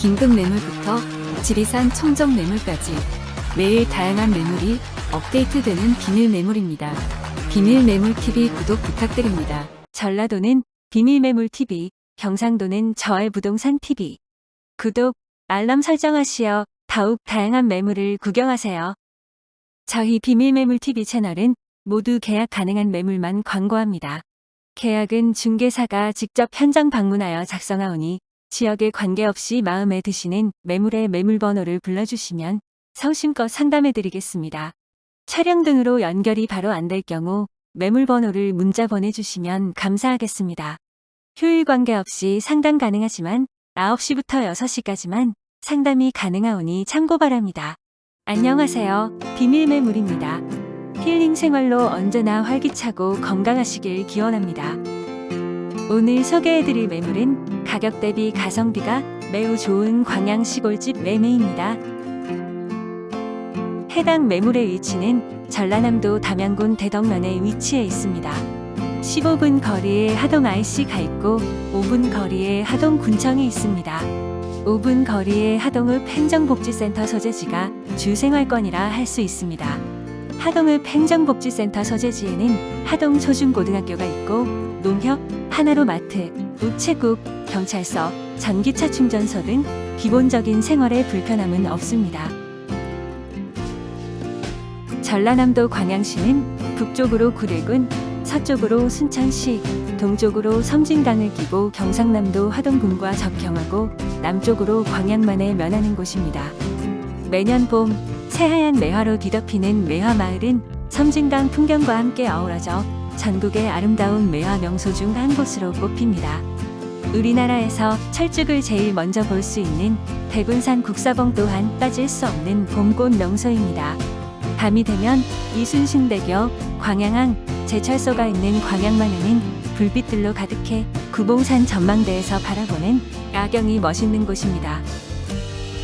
긴급 매물부터 지리산 청정 매물까지 매일 다양한 매물이 업데이트되는 비밀 매물입니다. 비밀 매물 TV 구독 부탁드립니다. 전라도는 비밀 매물TV, 경상도는 저알 부동산TV. 구독, 알람 설정하시어 더욱 다양한 매물을 구경하세요. 저희 비밀 매물TV 채널은 모두 계약 가능한 매물만 광고합니다. 계약은 중개사가 직접 현장 방문하여 작성하오니 지역에 관계없이 마음에 드시는 매물의 매물번호를 불러주시면 성심껏 상담해드리겠습니다. 촬영 등으로 연결이 바로 안 될 경우 매물번호를 문자 보내주시면 감사하겠습니다. 휴일 관계없이 상담 가능하지만 9시부터 6시까지만 상담이 가능하오니 참고 바랍니다. 안녕하세요. 비밀매물입니다. 힐링 생활로 언제나 활기차고 건강하시길 기원합니다. 오늘 소개해드릴 매물은 가격 대비 가성비가 매우 좋은 광양 시골집 매매입니다. 해당 매물의 위치는 전라남도 담양군 대덕면에 위치해 있습니다. 15분 거리에 하동 IC가 있고 5분 거리에 하동 군청이 있습니다. 5분 거리에 하동읍 행정복지센터 소재지가 주생활권이라 할 수 있습니다. 하동읍 행정복지센터 소재지에는 하동 초중고등학교가 있고 농협, 하나로 마트, 우체국, 경찰서, 전기차 충전소 등 기본적인 생활에 불편함은 없습니다. 전라남도 광양시는 북쪽으로 구례군, 서쪽으로 순천시, 동쪽으로 섬진강을 끼고 경상남도 하동군과 접경하고 남쪽으로 광양만을 면하는 곳입니다. 매년 봄 새하얀 매화로 뒤덮이는 매화 마을은 섬진강 풍경과 함께 어우러져 전국의 아름다운 매화 명소 중 한 곳으로 꼽힙니다. 우리나라에서 철쭉을 제일 먼저 볼 수 있는 대군산 국사봉 또한 빠질 수 없는 봄꽃 명소입니다. 밤이 되면 이순신대교, 광양항, 제철소가 있는 광양만에는 불빛들로 가득해 구봉산 전망대에서 바라보는 야경이 멋있는 곳입니다.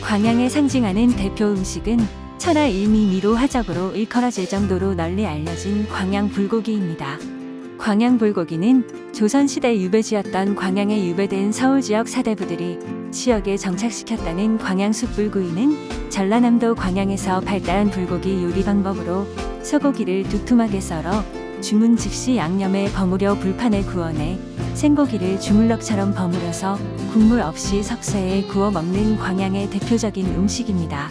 광양을 상징하는 대표 음식은 천하 일미미로 화적으로 일컬어질 정도로 널리 알려진 광양 불고기입니다. 광양 불고기는 조선시대 유배지였던 광양에 유배된 서울 지역 사대부들이 지역에 정착시켰다는 광양 숯불구이는 전라남도 광양에서 발달한 불고기 요리 방법으로 소고기를 두툼하게 썰어 주문 즉시 양념에 버무려 불판에 구워내 생고기를 주물럭처럼 버무려서 국물 없이 석쇠에 구워 먹는 광양의 대표적인 음식입니다.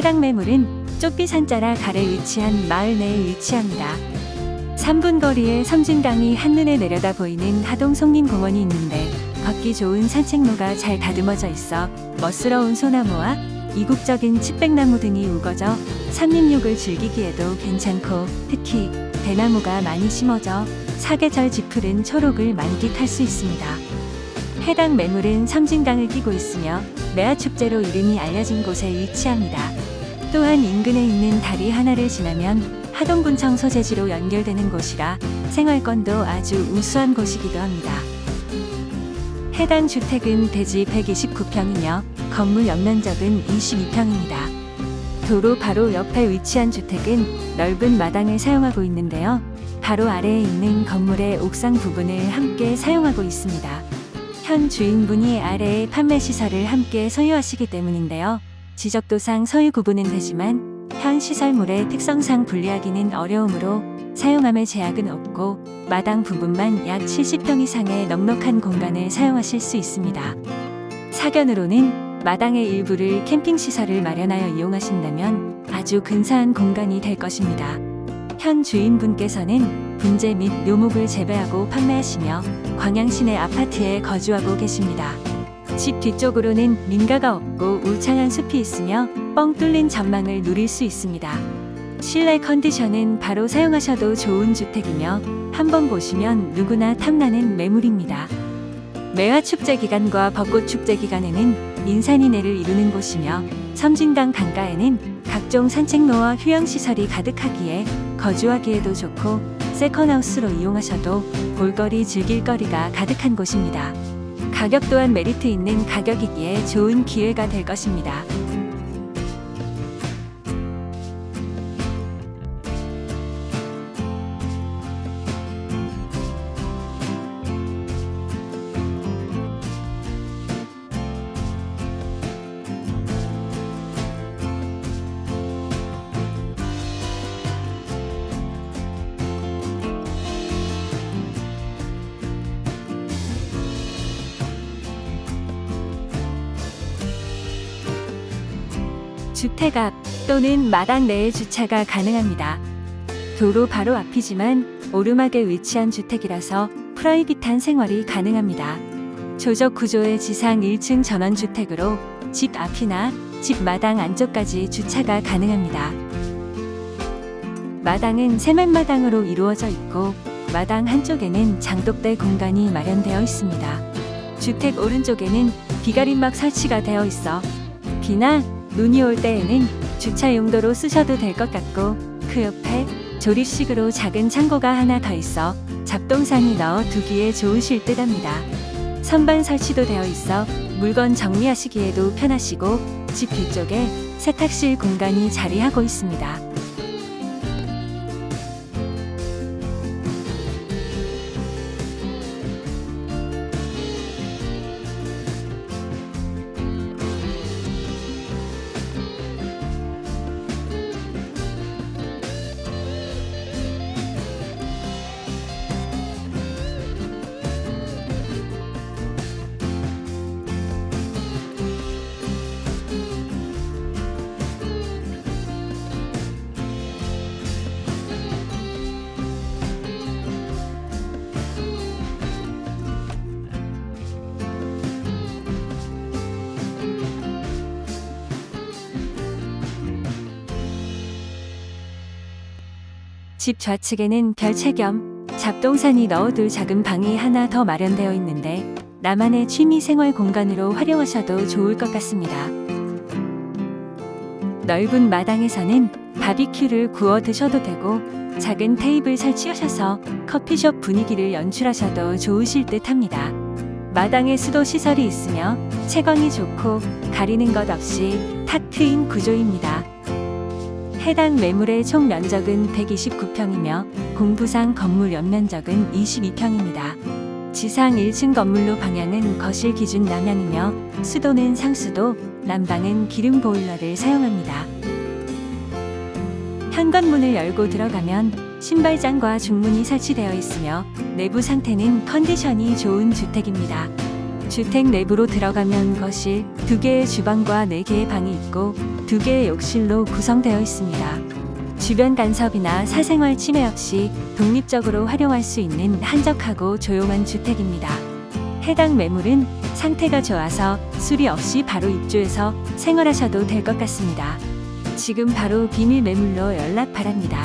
해당 매물은 쪽비산자라 가래 위치한 마을 내에 위치합니다. 3분 거리에 섬진강이 한눈에 내려다 보이는 하동 송림공원이 있는데 걷기 좋은 산책로가 잘 다듬어져 있어 멋스러운 소나무와 이국적인 칡백나무 등이 우거져 삼림육을 즐기기에도 괜찮고 특히 대나무가 많이 심어져 사계절 짙푸른 초록을 만끽할 수 있습니다. 해당 매물은 섬진강을 끼고 있으며 매화축제로 이름이 알려진 곳에 위치합니다. 또한 인근에 있는 다리 하나를 지나면 하동군청 소재지로 연결되는 곳이라 생활권도 아주 우수한 곳이기도 합니다. 해당 주택은 대지 129평이며 건물 연면적은 22평입니다. 도로 바로 옆에 위치한 주택은 넓은 마당을 사용하고 있는데요. 바로 아래에 있는 건물의 옥상 부분을 함께 사용하고 있습니다. 현 주인분이 아래의 판매 시설을 함께 소유하시기 때문인데요. 지적도상 소유 구분은 되지만 현 시설물의 특성상 분리하기는 어려우므로 사용함에 제약은 없고 마당 부분만 약 70평 이상의 넉넉한 공간을 사용하실 수 있습니다. 사견으로는 마당의 일부를 캠핑 시설을 마련하여 이용하신다면 아주 근사한 공간이 될 것입니다. 현 주인분께서는 분재 및 묘목을 재배하고 판매하시며 광양시 내 아파트에 거주하고 계십니다. 집 뒤쪽으로는 민가가 없고 울창한 숲이 있으며 뻥 뚫린 전망을 누릴 수 있습니다. 실내 컨디션은 바로 사용하셔도 좋은 주택이며 한번 보시면 누구나 탐나는 매물입니다. 매화 축제 기간과 벚꽃 축제 기간에는 인산이내를 이루는 곳이며 섬진강 강가에는 각종 산책로와 휴양시설이 가득하기에 거주하기에도 좋고 세컨하우스로 이용하셔도 볼거리 즐길 거리가 가득한 곳입니다. 가격 또한 메리트 있는 가격이기에 좋은 기회가 될 것입니다. 주택 앞 또는 마당 내에 주차가 가능합니다. 도로 바로 앞이지만 오르막에 위치한 주택이라서 프라이빗한 생활이 가능합니다. 조적 구조의 지상 1층 전원주택으로 집 앞이나 집 마당 안쪽까지 주차가 가능합니다. 마당은 세면마당으로 이루어져 있고 마당 한쪽에는 장독대 공간이 마련되어 있습니다. 주택 오른쪽에는 비가림막 설치가 되어 있어 비나 눈이 올 때에는 주차 용도로 쓰셔도 될 것 같고 그 옆에 조립식으로 작은 창고가 하나 더 있어 잡동사니 넣어 두기에 좋으실 듯합니다. 선반 설치도 되어 있어 물건 정리하시기에도 편하시고 집 뒤쪽에 세탁실 공간이 자리하고 있습니다. 집 좌측에는 별채 겸 잡동사니 넣어둘 작은 방이 하나 더 마련되어 있는데 나만의 취미 생활 공간으로 활용하셔도 좋을 것 같습니다. 넓은 마당에서는 바비큐를 구워 드셔도 되고 작은 테이블 설치하셔서 커피숍 분위기를 연출하셔도 좋으실 듯 합니다. 마당에 수도 시설이 있으며 채광이 좋고 가리는 것 없이 탁 트인 구조입니다. 해당 매물의 총 면적은 129평이며 공부상 건물 연면적은 22평입니다. 지상 1층 건물로 방향은 거실 기준 남향이며 수도는 상수도, 난방은 기름 보일러를 사용합니다. 현관문을 열고 들어가면 신발장과 중문이 설치되어 있으며 내부 상태는 컨디션이 좋은 주택입니다. 주택 내부로 들어가면 거실, 두 개의 주방과 네 개의 방이 있고 두 개의 욕실로 구성되어 있습니다. 주변 간섭이나 사생활 침해 없이 독립적으로 활용할 수 있는 한적하고 조용한 주택입니다. 해당 매물은 상태가 좋아서 수리 없이 바로 입주해서 생활하셔도 될 것 같습니다. 지금 바로 비밀 매물로 연락 바랍니다.